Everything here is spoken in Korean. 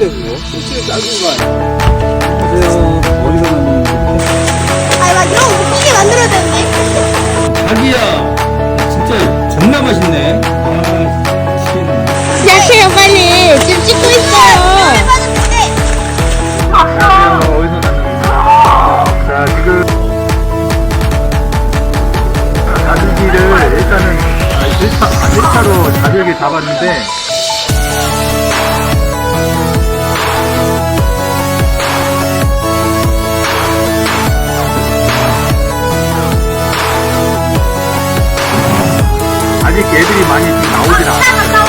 뭔데 그거? 실제 작은 거 안녕하세요. 어디서 만든 아, 나 이런 거 웃기게 만들어야 되는데. 자기야 진짜 겁나 맛있네 아 미치겠네 야채요, 빨리. 지금 찍고 있어요. 안녕하세요. 어디서 만든 자, 지금 다슬기를 일단은 1차, 1차로 자세하게 잡았는데 아직 애들이 많이 나오진 않아.